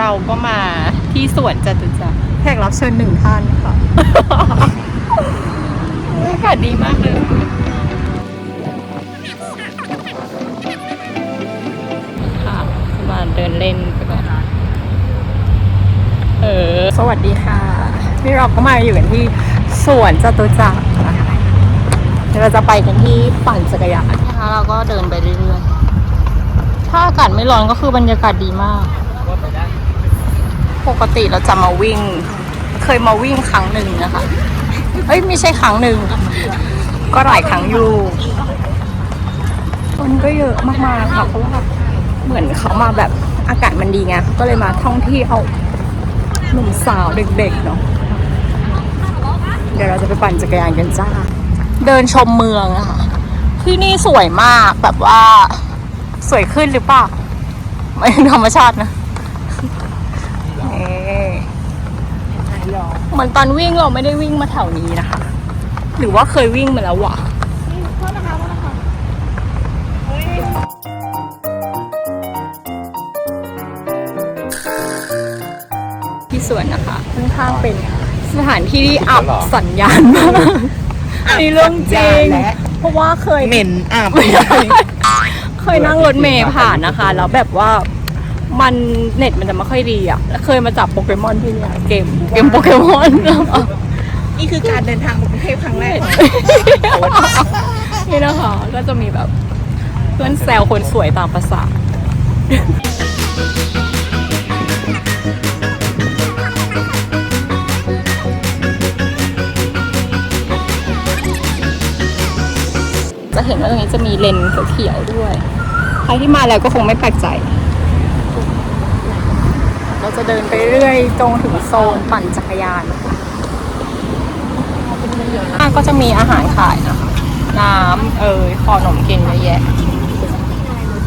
เราก็มาที่สวนจตุจักรแขกรับเชิญหนึ่งท่านค่ะอากาศดีมากเลย ค่ะ มาเดินเล่นไปก่อนเออ สวัสดีค่ะ นี่เราก็มาอยู่กันที่สวนจตุจักรนะคะเดี๋ยวเราจะไปกันที่ปั่นจักรยานนะคะเราก็เดินไปเรื่อยๆ ถ้าอากาศไม่ร้อนก็คือบรรยากาศดีมาก ปกติเราจะมาวิ่ง เคยมาวิ่งครั้งหนึ่งนะคะเฮ้ยไม่ใช่ครั้งหนึ่ง ก็หลายครั้งอยู่ คนก็เยอะมากๆค่ะเพราะว่าเหมือนเขามาแบบอากาศมันดีไงก็เลยมาท่องเที่ยวหนุ่มสาวเด็กๆเนาะเดี๋ยวเราจะไปปั่นจักรยานกันจ้า เดินชมเมืองอะค่ะที่นี่สวยมากแบบว่า สวยขึ้นหรือเปล่าไม่ธรรมชาตินะนี่ เหมือนตอนวิ่งเราไม่ได้วิ่งมาแถวนี้นะคะ หรือว่าเคยวิ่งมาแล้ววะที่สวนนะคะค่อนข้างเป็นสถานที่ที่อับสัญญาณมากนี่เรื่องจริง เพราะว่าเคยเหม็นอาบเคยนั่งรถเมย์ผ่านนะคะ แล้วแบบว่า มันเน็ตมันจะไม่ค่อยดีอะแล้วเคยมาจับโปเกมอนที่เนี่ยเกมเกมโปเกมอน นี่คือการเดินทางมากรุงเทพครั้งแรก นี่นะคะก็จะมีแบบเพื่อนแซวคนสวยตามภาษาจะเห็นว่าตรงนี้จะมีเลนเขียวๆด้วย ใครที่มาแล้วก็คงไม่แปลกใจเรา จะเดินไปเรื่อยตรงถึงโซนปั่นจักรยานข้างก็จะมีอาหารขายนะคะ น้ำเอ่ยขนมกินเยอะแยะ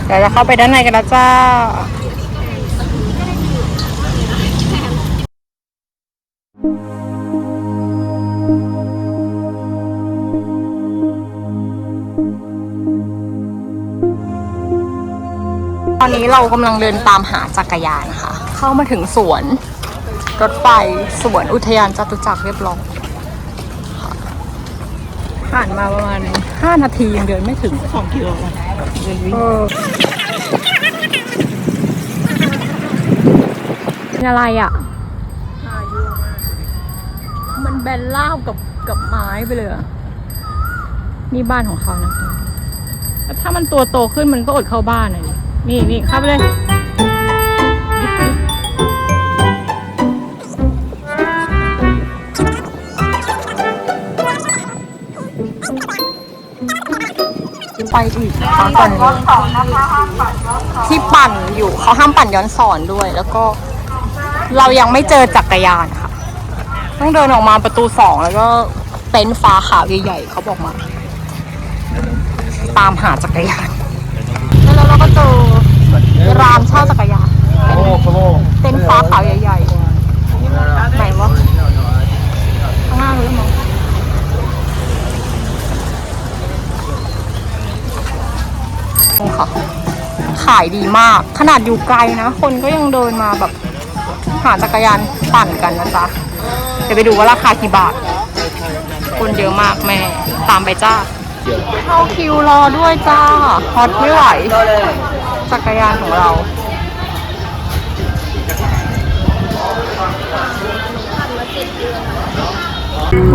เดี๋ยวจะเข้าไปด้านในกันแล้วจ้าตอนนี้เรากำลังเดินตามหาจักรยานนะคะ เข้ามาถึงสวน รถไฟสวนอุทยานจตุจักรเรียบร้อยผ่านมาประมาณ 5 นาทียังเดินไม่ถึงสองกิโลเออเป็นอะไรอะ มันแบนล่าวกับกับไม้ไปเลยนี่บ้านของเขานะคะถ้ามันตัวโตขึ้นมันก็อดเข้าบ้านเลยนี่นี่เข้าไปเลย ไปอีกนะคะตอนนี้ที่ปั่นอยู่เขาห้ามปั่นย้อนสอนด้วย แล้วก็เรายังไม่เจอจักรยานค่ะ ต้องเดินออกมาประตูสองแล้วก็เต็นท์ฟ้าขาวใหญ่ๆเขาบอกมา ตามหาจักรยาน แล้วเราก็เจอร้านเช่าจักรยาน เต็นท์ฟ้าขาวใหญ่ๆไหนวะข้างหน้าเลยมั้งค่ะ ขายดีมาก ขนาดอยู่ไกลนะ คนก็ยังเดินมาแบบหาจักรยานปั่นกันนะจ๊ะ เดี๋ยวไปดูว่าราคากี่บาท คนเยอะมากแม่ ตามไปจ้า เข้าคิวรอด้วยจ้า ฮอตไม่ไหว จักรยานของเรา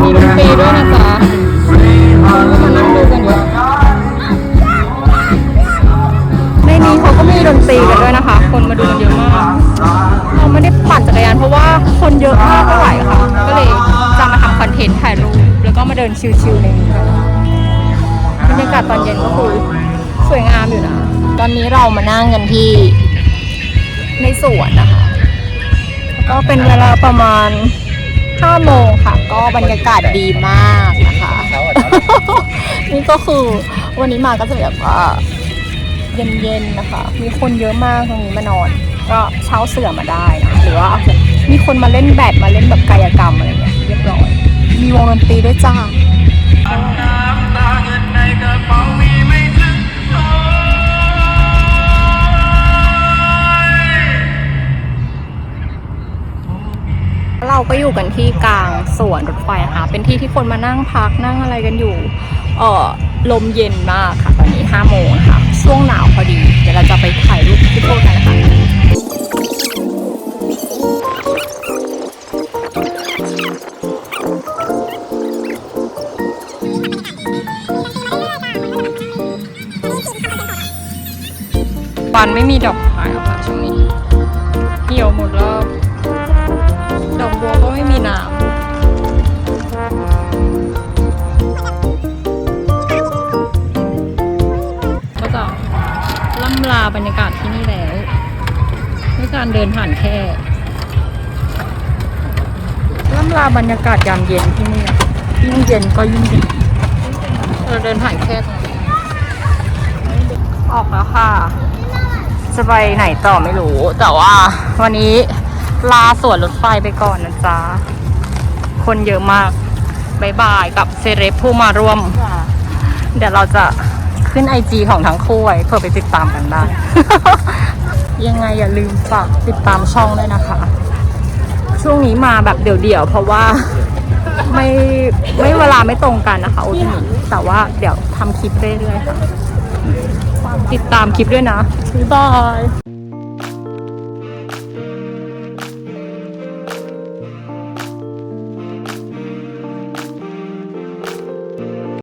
มีดนตรีด้วยนะจ๊ะ นชิลๆในนี้กันบรรยากาศตอนเย็นก็คือสวยงามอยู่นะ ตอนนี้เรามานั่งกันที่ในสวนนะคะ ก็เป็นเวลาประมาณ5โมงค่ะ ก็บรรยากาศดีมากนะคะ นี่ก็คือวันนี้มาก็จะแบบว่าเย็นๆนะคะ มีคนเยอะมากตรงนี้มานอน ก็เช่าเสื่อมาได้นะ หรือว่ามีคนมาเล่นแบดมาเล่นแบบกายกรรมอะไรเงี้ยเรียบร้อย มีวงดนตรีด้วยจ้าเราก็อยู่กันที่กลางสวนรถไฟค่ะเป็นที่ที่คนมานั่งพักนั่งอะไรกันอยู่ เออลมเย็นมากค่ะ ตอนนี้5โมงค่ะ ช่วงหนาวพอดี เดี๋ยวเราจะไปถ่ายรูปที่โพกันค่ะ ปันไม่มีดอกไม้แล้วค่ะช่วงนี้เหี่ยวหมดแล้วดอกบัวก็ไม่มีน้ำก็จะล่ำลาบรรยากาศที่นี่แล้วด้วยการเดินผ่านแค่ล่ำลาบรรยากาศยามเย็นที่นี่ยิ่งเย็นก็ยิ่งดีเราเดินผ่านแค่ตรงนี้ออกแล้วค่ะ จะไปไหนต่อไม่รู้ แต่ว่าวันนี้ลาสวนรถไฟไปก่อนนะจ๊ะ คนเยอะมากบายบายกับเซเลบผู้มาร่วม เดี๋ยวเราจะขึ้นไอจีของทั้งคู่ไว้เพื่อไปติดตามกันได้ ยังไงอย่าลืมฝากติดตามช่องด้วยนะคะ ช่วงนี้มาแบบเดี่ยวๆ เพราะว่าไม่ไม่เวลาไม่ตรงกันนะคะโอทีแต่ว่าเดี๋ยวทำคลิปเรื่อยๆค่ะ ติดตามคลิปด้วยนะบ๊ายบาย